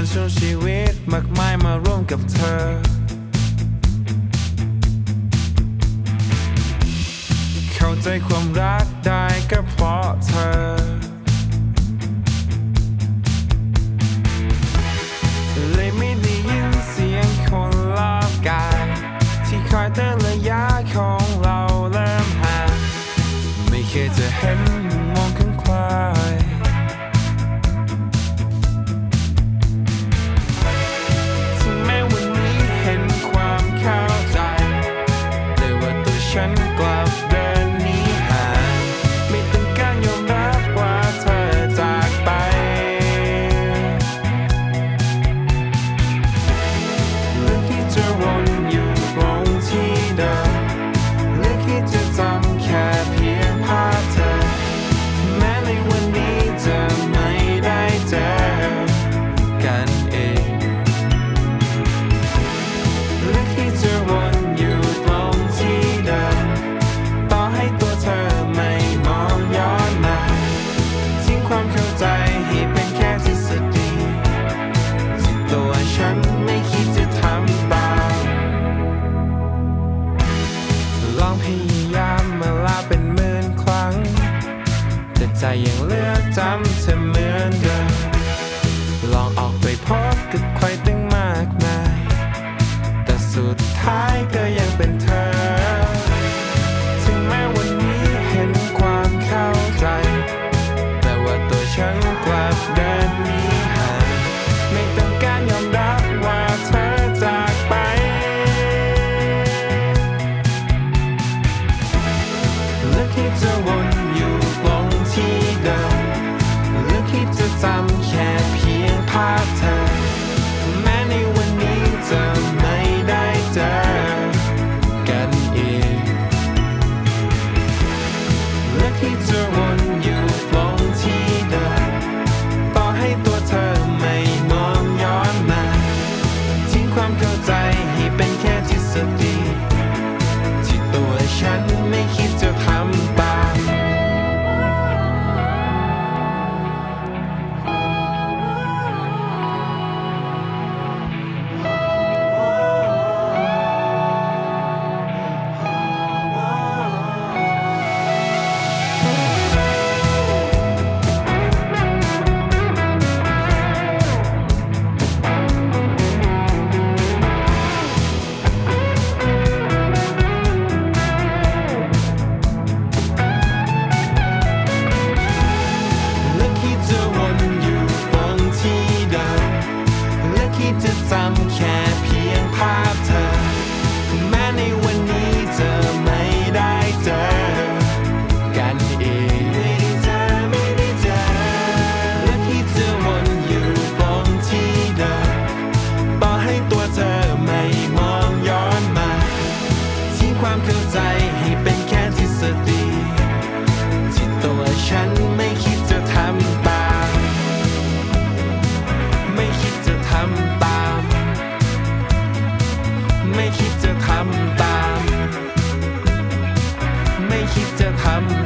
ารช่วงชีวิตมากมายมาร่วมกับเธอ เข้าใจความรักได้ก็เพราะเธอ เลยไม่ได้ยินเสียงคนรอบกายที่คอยเตือนระยะของเราเริ่มห่างไม่เคยจะเห็น แต่ใจยังเลือกจำเธอเหมือนเดิมลองออกไปพบกับใครตั้ง จะจำแค่เพียงภาพเธอ ซ้ำแค่เพียงภาพเธอ คิดจะทำ